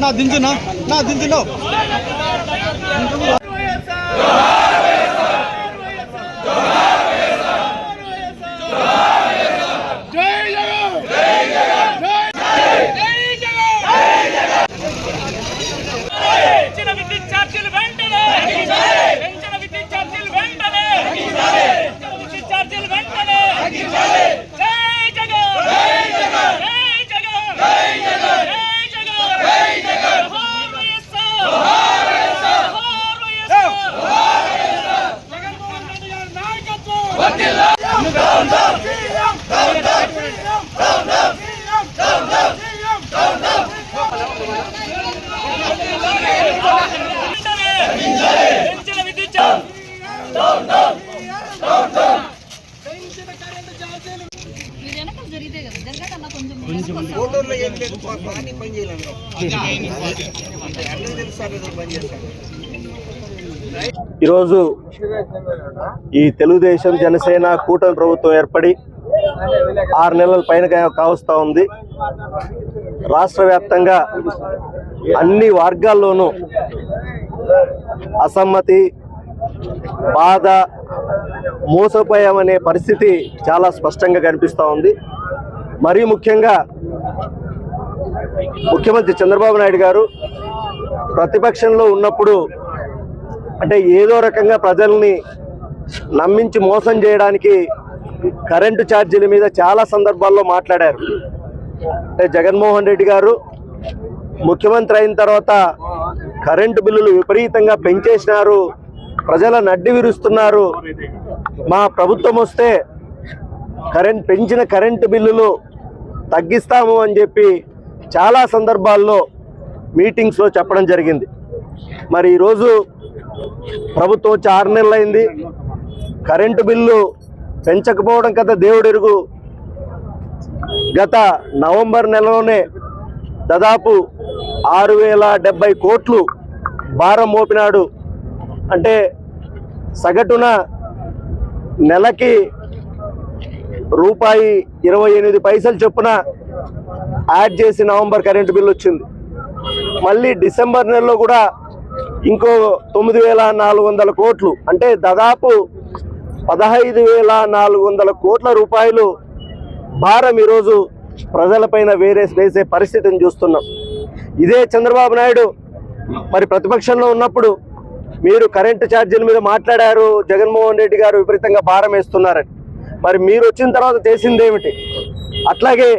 నా దించునా నా దించులో పెంచిన విద్యుత్ ఛార్జీలు వెంటనే పెంచిన విద్యుత్ ఛార్జీలు వెంటనే పెంచిన విద్యుత్ ఛార్జీలు వెంటనే జై జగన్ జై జగన్ జై జగన్ జై జగన్ జోహార్ వైఎస్ఆర్ జోహార్ వైఎస్ఆర్ జగన్మోహన్ రెడ్డి గారి నాయకత్వం వెంటనే పెంచిన విద్యుత్ ఛార్జీలు మీరు వెనకాల జరిగితే కదా ఏం లేదు పానీ పని చేయాలి అన్నీ పని ఈరోజు ఈ తెలుగుదేశం జనసేన కూటమి ప్రభుత్వం ఏర్పడి ఆరు నెలల పైన కావస్తా ఉంది. రాష్ట్ర వ్యాప్తంగా అన్ని వర్గాల్లోనూ అసమ్మతి బాధ మోసపోయామనే పరిస్థితి చాలా స్పష్టంగా కనిపిస్తూ ఉంది. మరీ ముఖ్యంగా ముఖ్యమంత్రి చంద్రబాబు నాయుడు గారు ప్రతిపక్షంలో ఉన్నప్పుడు అంటే ఏదో రకంగా ప్రజల్ని నమ్మించి మోసం చేయడానికి కరెంటు ఛార్జీల మీద చాలా సందర్భాల్లో మాట్లాడారు. అంటే జగన్మోహన్ రెడ్డి గారు ముఖ్యమంత్రి అయిన తర్వాత కరెంటు బిల్లులు విపరీతంగా పెంచేసినారు. ప్రజల నడ్డి విరుస్తున్నారు. మా ప్రభుత్వం వస్తే కరెంట్ పెంచిన కరెంటు బిల్లులు తగ్గిస్తాము అని చెప్పి చాలా సందర్భాల్లో మీటింగ్స్లో చెప్పడం జరిగింది. మరి ఈరోజు ప్రభుత్వం వచ్చి ఆరు నెలలు అయింది. కరెంటు బిల్లు పెంచకపోవడం కదా దేవుడెరుగు గత నవంబర్ నెలలోనే దాదాపు ఆరు వేల డెబ్బై కోట్లు భారం మోపినాడు. అంటే సగటున నెలకి రూపాయి ఇరవై ఎనిమిది పైసలు చొప్పున యాడ్ చేసి నవంబర్ కరెంటు బిల్లు వచ్చింది. మళ్ళీ డిసెంబర్ నెలలో కూడా ఇంకో తొమ్మిది వేల నాలుగు వందల కోట్లు అంటే దాదాపు పదహైదు వేల నాలుగు వందల కోట్ల రూపాయలు భారం ఈరోజు ప్రజలపైన వేరే వేసే పరిస్థితిని చూస్తున్నాం. ఇదే చంద్రబాబు నాయుడు మరి ప్రతిపక్షంలో ఉన్నప్పుడు మీరు కరెంటు ఛార్జీల మీద మాట్లాడారు జగన్మోహన్ రెడ్డి గారు విపరీతంగా భారం వేస్తున్నారని. మరి మీరు వచ్చిన తర్వాత చేసింది ఏమిటి? అట్లాగే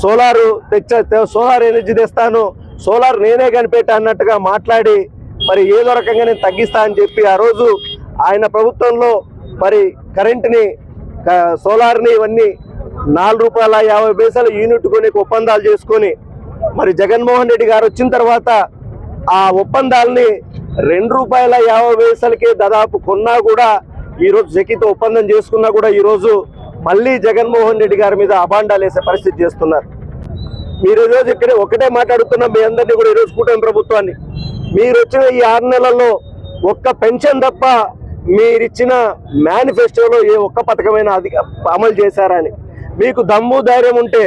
సోలారు తెచ్చ సోలార్ ఎనర్జీ తెస్తాను సోలార్ నేనే కనిపెట్టా అన్నట్టుగా మాట్లాడి మరి ఏదో రకంగా నేను తగ్గిస్తా అని చెప్పి ఆ రోజు ఆయన ప్రభుత్వంలో మరి కరెంటుని సోలార్ని ఇవన్నీ నాలుగు రూపాయల యాభై పైసలు యూనిట్ కొని ఒప్పందాలు చేసుకొని మరి జగన్మోహన్ రెడ్డి గారు వచ్చిన తర్వాత ఆ ఒప్పందాలని రెండు రూపాయల యాభై పైసలకి దాదాపు కొన్నా కూడా ఈరోజు జకీతో ఒప్పందం చేసుకున్నా కూడా ఈరోజు మళ్ళీ జగన్మోహన్ రెడ్డి గారి మీద అబాండాలు వేసే పరిస్థితి చేస్తున్నారు. మీరు ఈరోజు ఇక్కడే ఒకటే మాట్లాడుతున్నా మీ అందరినీ కూడా ఈరోజు కూటమి ప్రభుత్వాన్ని. మీరు వచ్చిన ఈ ఆరు నెలల్లో ఒక్క పెన్షన్ తప్ప మీరిచ్చిన మేనిఫెస్టోలో ఏ ఒక్క పథకమైన అధిక అమలు చేశారని. మీకు దమ్ము ధైర్యం ఉంటే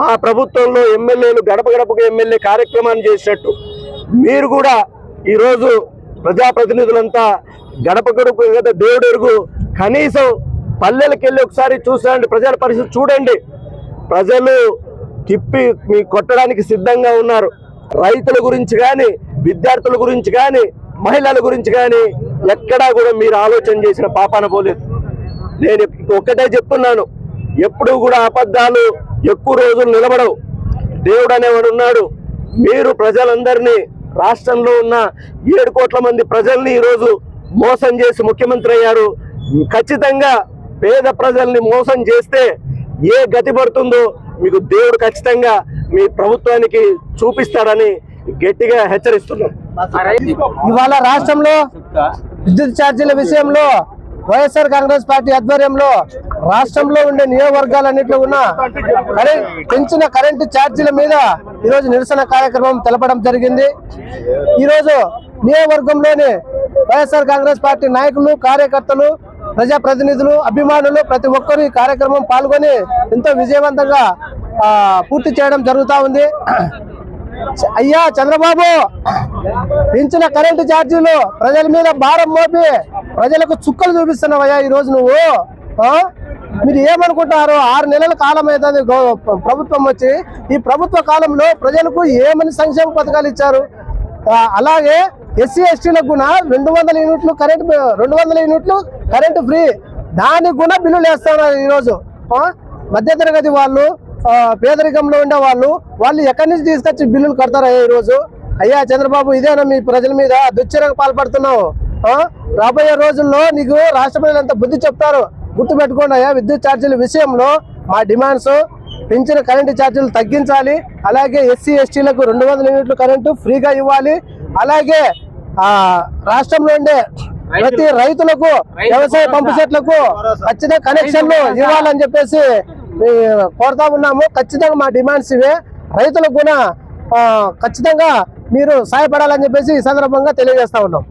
మా ప్రభుత్వంలో ఎమ్మెల్యేలు గడప గడపకు ఎమ్మెల్యే కార్యక్రమాన్ని చేసినట్టు. మీరు కూడా ఈరోజు ప్రజాప్రతినిధులంతా గడప గడుపు కదా కనీసం పల్లెలకు వెళ్ళి ఒకసారి చూసారండి ప్రజల పరిస్థితి చూడండి. ప్రజలు తిప్పి మీ కొట్టడానికి సిద్ధంగా ఉన్నారు. రైతుల గురించి కానీ విద్యార్థుల గురించి కానీ మహిళల గురించి కానీ ఎక్కడా కూడా మీరు ఆలోచన చేసిన పాపాన పోలేదు. నేను ఒక్కటే చెప్తున్నాను ఎప్పుడు కూడా అబద్ధాలు ఎక్కువ రోజులు నిలబడవు. దేవుడు అనేవాడు ఉన్నాడు మీరు ప్రజలందరినీ రాష్ట్రంలో ఉన్న ఏడు కోట్ల మంది ప్రజల్ని ఈరోజు మోసం చేసి ముఖ్యమంత్రి అయ్యారు. ఖచ్చితంగా పేద ప్రజల్ని మోసం చేస్తే ఏ గతి పడుతుందో మీకు దేవుడు ఖచ్చితంగా మీ ప్రభుత్వానికి చూపిస్తాడని గట్టిగా హెచ్చరిస్తున్నాం. ఇవాళ రాష్ట్రంలో విద్యుత్ ఛార్జీల విషయంలో వైఎస్ఆర్ కాంగ్రెస్ పార్టీ ఆధ్వర్యంలో రాష్ట్రంలో ఉండే నియోజకవర్గాలన్నింటిలో ఉన్న కరెంట్ పెంచిన కరెంటు ఛార్జీల మీద ఈరోజు నిరసన కార్యక్రమం తెలపడం జరిగింది. ఈరోజు నియోజకవర్గంలోని వైఎస్ఆర్ కాంగ్రెస్ పార్టీ నాయకులు కార్యకర్తలు ప్రజాప్రతినిధులు అభిమానులు ప్రతి ఒక్కరు ఈ కార్యక్రమం పాల్గొని ఎంతో విజయవంతంగా పూర్తి చేయడం జరుగుతూ ఉంది. అయ్యా చంద్రబాబు పెంచిన కరెంటు ఛార్జీలు ప్రజల మీద భారం మోపి ప్రజలకు చుక్కలు చూపిస్తున్నావయ్యా ఈ రోజు నువ్వు మీరు ఏమనుకుంటారు ఆరు నెలల కాలం అవుతుంది ప్రభుత్వం వచ్చి ఈ ప్రభుత్వ కాలంలో ప్రజలకు ఏమని సంక్షేమ పథకాలు ఇచ్చారు? అలాగే ఎస్సీ ఎస్టీలకు కూడా రెండు వందల యూనిట్లు కరెంట్ రెండు వందల యూనిట్లు కరెంటు ఫ్రీ. దానికి కూడా బిల్లులు వేస్తున్నారు ఈరోజు. మధ్యతరగతి వాళ్ళు పేదరికంలో ఉండే వాళ్ళు వాళ్ళు ఎక్కడి నుంచి తీసుకొచ్చి బిల్లులు కడతారా ఈ రోజు అయ్యా చంద్రబాబు ఇదేనా మీ ప్రజల మీద దుశ్చర్యకు పాల్పడుతున్నావు? రాబోయే రోజుల్లో నీకు రాష్ట్ర అంత బుద్ధి చెప్తారు. గుర్తు పెట్టుకోండి అయ్యా విద్యుత్ ఛార్జీల విషయంలో మా డిమాండ్స్ పెంచిన కరెంటు ఛార్జీలు తగ్గించాలి అలాగే ఎస్సీ ఎస్టీలకు రెండు వందల యూనిట్లు కరెంటు ఫ్రీగా ఇవ్వాలి అలాగే రాష్ట్రంలో ఉండే ప్రతి రైతులకు వ్యవసాయ పంపు సెట్లకు ఖచ్చితంగా కనెక్షన్లు ఇవ్వాలని చెప్పేసి కోరుతా ఉన్నాము. ఖచ్చితంగా మా డిమాండ్స్ ఇవే. రైతులకు కూడా ఖచ్చితంగా మీరు సహాయపడాలని చెప్పేసి ఈ సందర్భంగా తెలియజేస్తా ఉన్నాం.